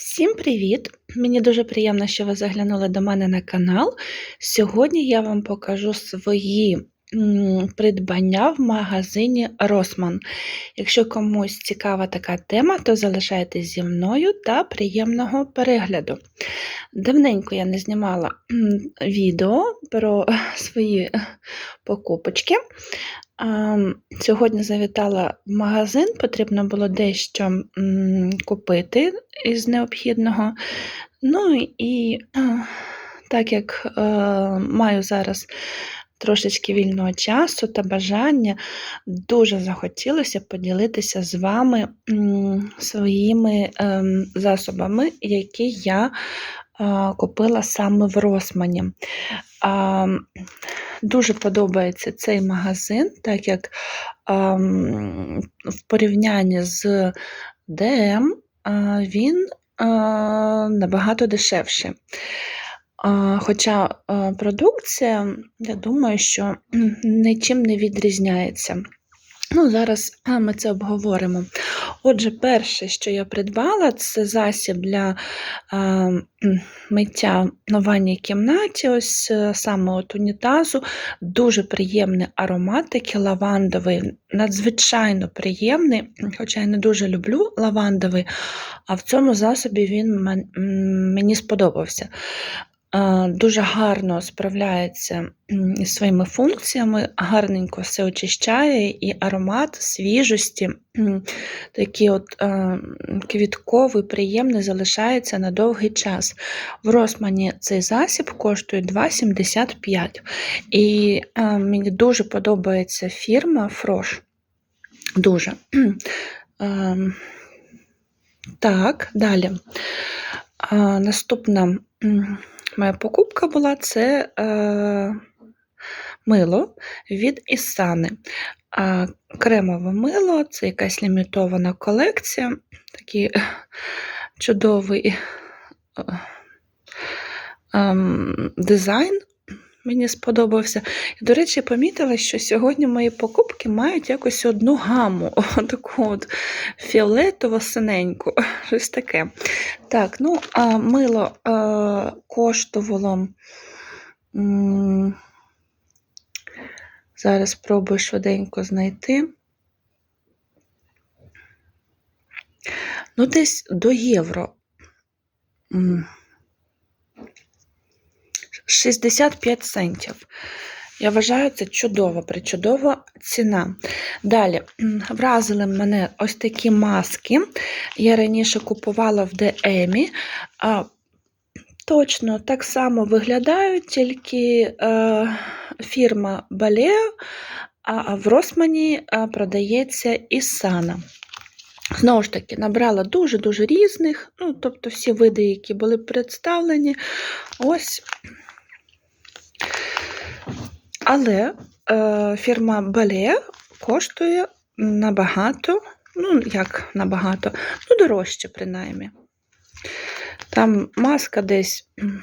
Всім привіт! Мені дуже приємно, що ви заглянули до мене на канал. Сьогодні я вам покажу свої придбання в магазині Росман. Якщо комусь цікава така тема, то залишайтесь зі мною та приємного перегляду. Давненько я не знімала відео про свої покупочки. Сьогодні завітала в магазин, потрібно було дещо купити із необхідного. Ну і так як е, маю зараз трошечки вільного часу та бажання, дуже захотілося поділитися з вами своїми ем, засобами, які я купила саме в Росмані. Дуже подобається цей магазин, так як в порівнянні з ДМ він набагато дешевший. Хоча продукція, я думаю, що нічим не відрізняється. Ну, зараз ми це обговоримо. Отже, перше, що я придбала, це засіб для м, миття на ванній кімнаті, ось е, саме от унітазу. Дуже приємний аромат, такий лавандовий, надзвичайно приємний, хоча я не дуже люблю лавандовий, а в цьому засобі він мен- мені сподобався. Дуже гарно справляється із своїми функціями, гарненько все очищає, і аромат свіжості, такий от квітковий, приємний, залишається на довгий час. В Росмані цей засіб коштує 2,75. І мені дуже подобається фірма Фрош. Дуже. Так, далі. Наступна моя покупка була це е, мило від Ісани. А, Кремове мило, це якась лімітована колекція, такий чудовий е, е, дизайн. Мені сподобався. І, до речі, помітила, що сьогодні мої покупки мають якось одну гаму, таку от фіолетово-синеньку, щось таке. Так, ну, а мило а, коштувало. м, Зараз спробую швиденько знайти. Ну, десь до євро. М, 65 центів. Я вважаю, це чудова, причудова ціна. Далі, вразили мене ось такі маски. Я раніше купувала в. А, точно так само виглядають, тільки е, фірма Baleo, а в Росмані е, продається Ісана. Знову ж таки, набрала дуже-дуже різних, ну, тобто всі види, які були представлені. Ось. Але е, фірма Balea коштує набагато, ну, як набагато, ну, дорожче, принаймні. Там маска десь м,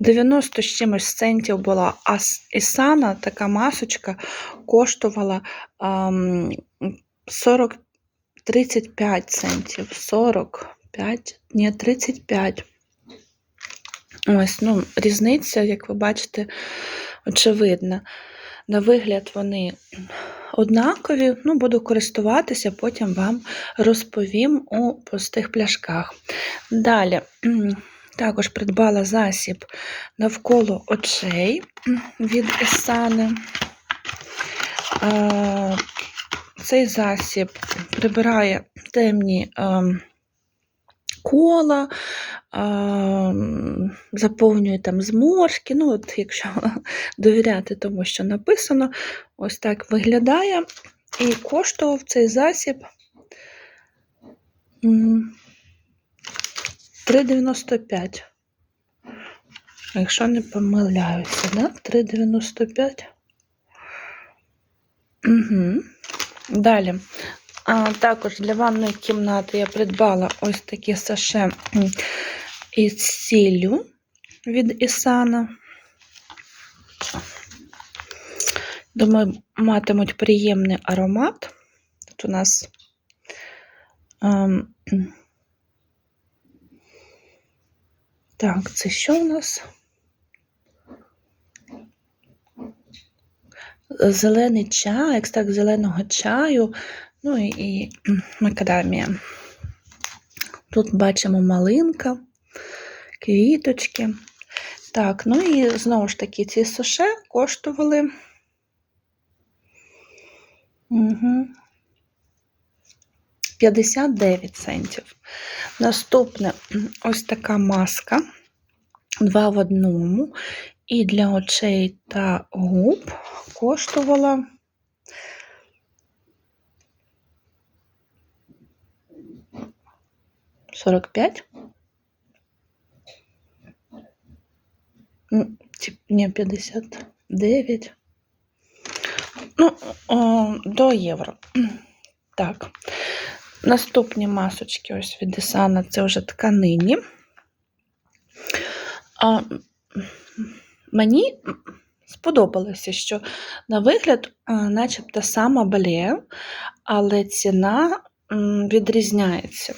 90 з чимось центів була, а Ісана, така масочка, коштувала ам, 40 35 центів. 45, ні, 35. Ось, ну, різниця, як ви бачите, очевидна. На вигляд вони однакові, ну, буду користуватися, потім вам розповім у пустих пляшках. Далі, також придбала засіб навколо очей від Есани. Цей засіб прибирає темні кола, ем, заповнює там зморшки. Ну, от якщо довіряти тому, що написано, ось так виглядає. І коштував цей засіб 3,95. Якщо не помиляюся, да? 3,95. Угу. Далі. А, також для ванної кімнати я придбала ось такі саше із сіллю від Ісана. Думаю, матимуть приємний аромат. Тут у нас ем, Так, це що у нас? Зелений чай, екстракт зеленого чаю, ну і, і макадамія. Тут бачимо малинка, квіточки. Так, ну і знову ж таки, ці суше коштували. Угу. 59 центів. Наступне ось така маска. Два в одному. І для очей та губ коштувала сорок п'ять. Ні, 59. Ну, о, до євро. Так. Наступні масочки ось від Десана це вже тканині. А, Мені сподобалося, що на вигляд, а, начебто сама балея, але ціна відрізняється.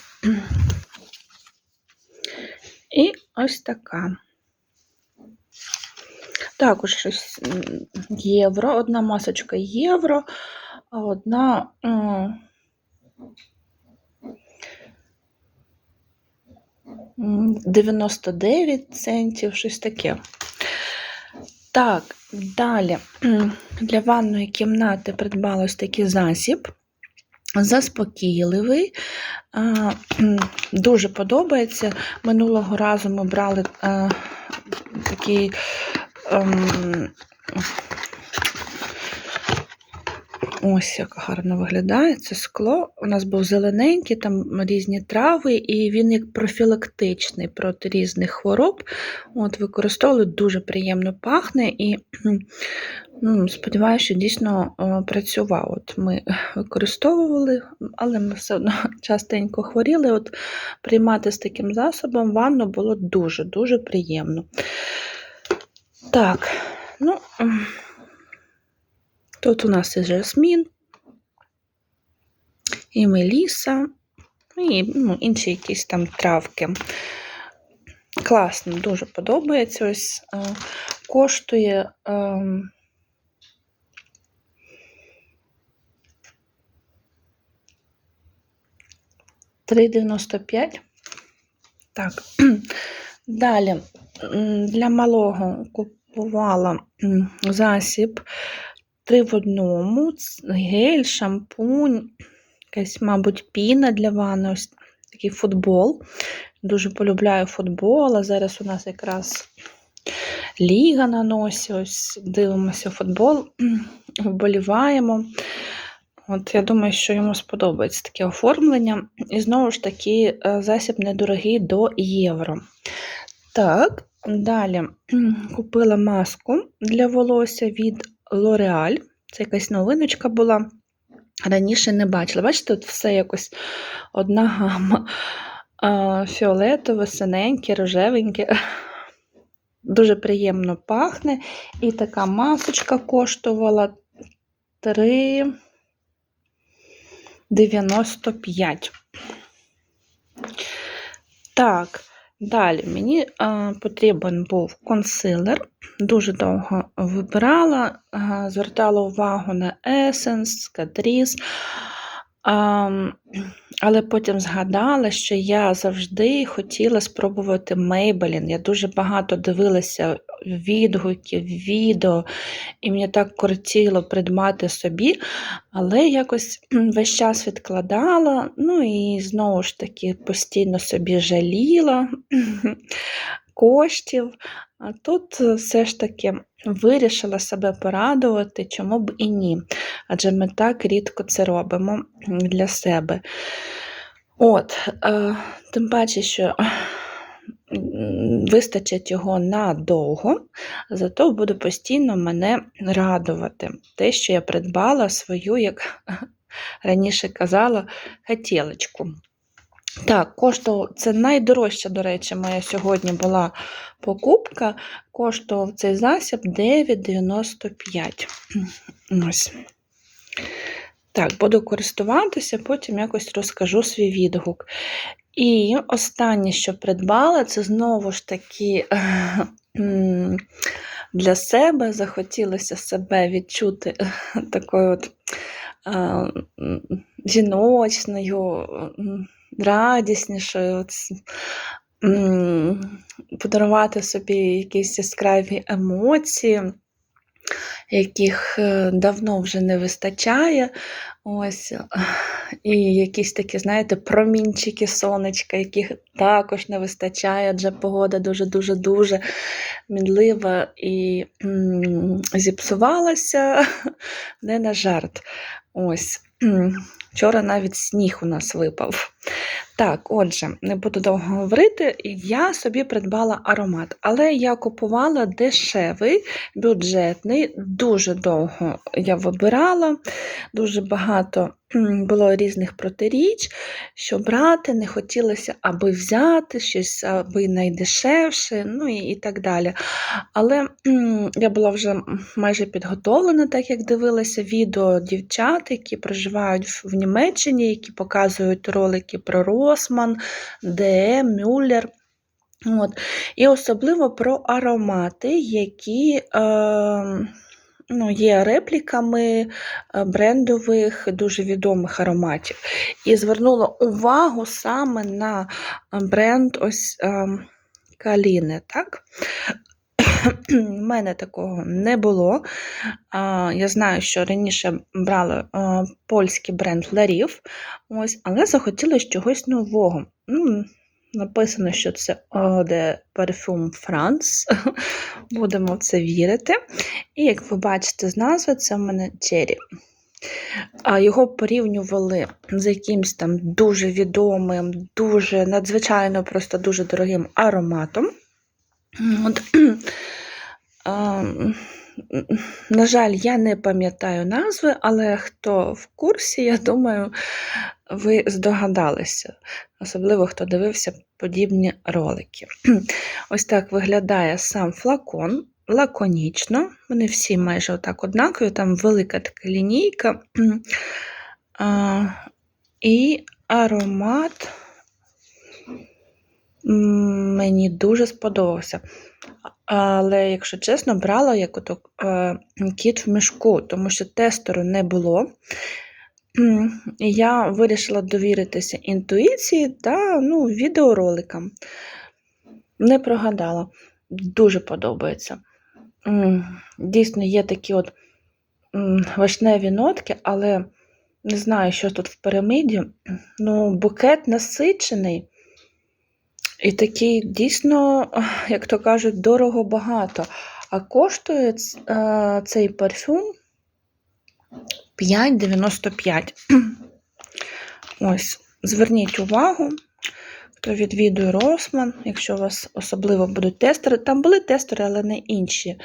І ось така. Також щось євро, одна масочка євро, а одна. м, 99 центів, щось таке. Так, далі для ванної кімнати придбала ось такий засіб. Заспокійливий, дуже подобається. Минулого разу ми брали а, такий ем, Ось як гарно виглядає це скло. У нас був зелененький, там різні трави, і він як профілактичний проти різних хвороб. От, Використовували дуже приємно пахне і ну, сподіваюся, що дійсно працював. От Ми використовували, але ми все одно частенько хворіли. От Приймати з таким засобом ванну було дуже-дуже приємно. Так, ну. Тут у нас і жасмін, і меліса, і ну, інші якісь там травки. Класно, дуже подобається. Ось е, коштує. Е, Три дев'яносто. Так, далі для малого купувала засіб три в одному, гель, шампунь, якась, мабуть, піна для ванни, ось такий футбол. Дуже полюбляю футбол, а зараз у нас якраз ліга на носі. Ось дивимося футбол, вболіваємо. От Я думаю, що йому сподобається таке оформлення. І знову ж таки, е, засіб недорогий до євро. Так, далі купила маску для волосся від L'Oreal. Це якась новиночка була. Раніше не бачила. Бачите, тут все якось одна гама. Фіолетове, синеньке, рожевеньке. Дуже приємно пахне. І така масочка коштувала 3,95. Так, Далі мені а, потрібен був консилер. Дуже довго вибирала, а, звертала увагу на Essence, Catrice. Але потім згадала, що я завжди хотіла спробувати Maybelline. Я дуже багато дивилася відгуків, відео, і мені так кортіло придбати собі, але якось весь час відкладала, ну і знову ж таки постійно собі жаліла коштів. А тут все ж таки вирішила себе порадувати, чому б і ні. Адже ми так рідко це робимо для себе. От, е, Тим паче, що вистачить його надовго, зато буде постійно мене радувати. Те, що я придбала свою, як раніше казала, хотілочку. Так, коштував, це найдорожча, до речі, моя сьогодні була покупка. Коштував цей засіб 9,95. Ось. Так, буду користуватися, потім якось розкажу свій відгук. І останнє, що придбала, це знову ж таки для себе захотілося себе відчути такою от жіночною, радіснішою. От, Подарувати собі якісь яскраві емоції, яких е, давно вже не вистачає. Ось, і якісь такі, знаєте, промінчики сонечка, яких також не вистачає, адже погода дуже-дуже-дуже мінлива і зіпсувалася не на жарт. Ось. Вчора навіть сніг у нас випав. Так, отже, не буду довго говорити. Я собі придбала аромат, але я купувала дешевий, бюджетний, дуже довго я вибирала, дуже багато було різних протиріч, що брати, не хотілося, аби взяти щось, аби найдешевше, ну і, і так далі. Але я була вже майже підготовлена, так як дивилася відео дівчат, які проживають в Німеччині, які показують ролики про Росман, ДЕ, Мюллер. От. І особливо про аромати, які е, ну, є репліками е, брендових, дуже відомих ароматів. І звернула увагу саме на бренд ось е, Каліни. Так? У мене такого не було. Я знаю, що раніше брала польський бренд Ларів, ось, але захотілося чогось нового. Ну, Написано, що це de Parfum France. Будемо в це вірити. І як ви бачите з назви, це в мене Cherry. Його порівнювали з якимось там дуже відомим, дуже надзвичайно просто дуже дорогим ароматом. От. А, На жаль, я не пам'ятаю назви, але хто в курсі, я думаю, ви здогадалися, особливо хто дивився подібні ролики. Ось так виглядає сам флакон, лаконічно. Вони всі майже отак однакові, там велика така лінійка. А, І аромат мені дуже сподобався. Але, якщо чесно, брала як ото е, кіт в мішку, тому що тестеру не було. Я вирішила довіритися інтуїції та ну, відеороликам. Не прогадала. Дуже подобається. Дійсно, є такі от вишневі нотки, але не знаю, що тут в піраміді. Ну, букет насичений. І такий дійсно, як то кажуть, дорого багато. А коштує е, цей парфюм 5,95. Ось, зверніть увагу, хто відвідує Росман, якщо у вас особливо будуть тестери. Там були тестери, але не інші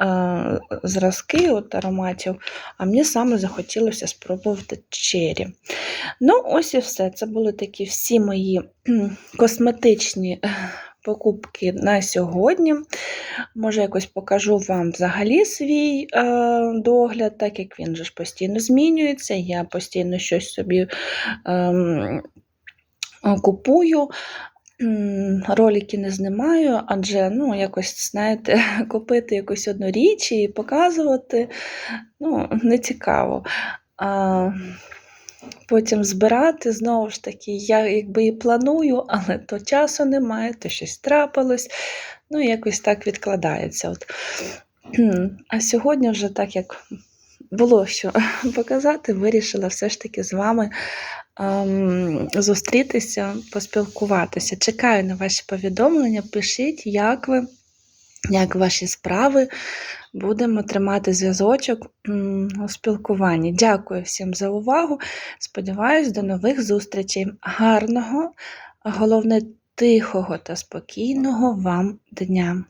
е, зразки от ароматів. А мені саме захотілося спробувати чері. Ну, ось і все. Це були такі всі мої косметичні е, покупки на сьогодні. Може, якось покажу вам взагалі свій е, догляд, так як він же ж постійно змінюється. Я постійно щось собі е, купую. Ролики не знімаю, адже ну, якось, знаєте, купити якусь одну річ і показувати ну, не цікаво. А, потім збирати, знову ж таки, я якби і планую, але то часу немає, то щось трапилось, ну якось так відкладається. От. А сьогодні вже так як було що показати, вирішила все ж таки з вами ем, зустрітися, поспілкуватися. Чекаю на ваші повідомлення, пишіть, як ви, як ваші справи. Будемо тримати зв'язочок у спілкуванні. Дякую всім за увагу. Сподіваюсь, до нових зустрічей. Гарного, головне тихого та спокійного вам дня!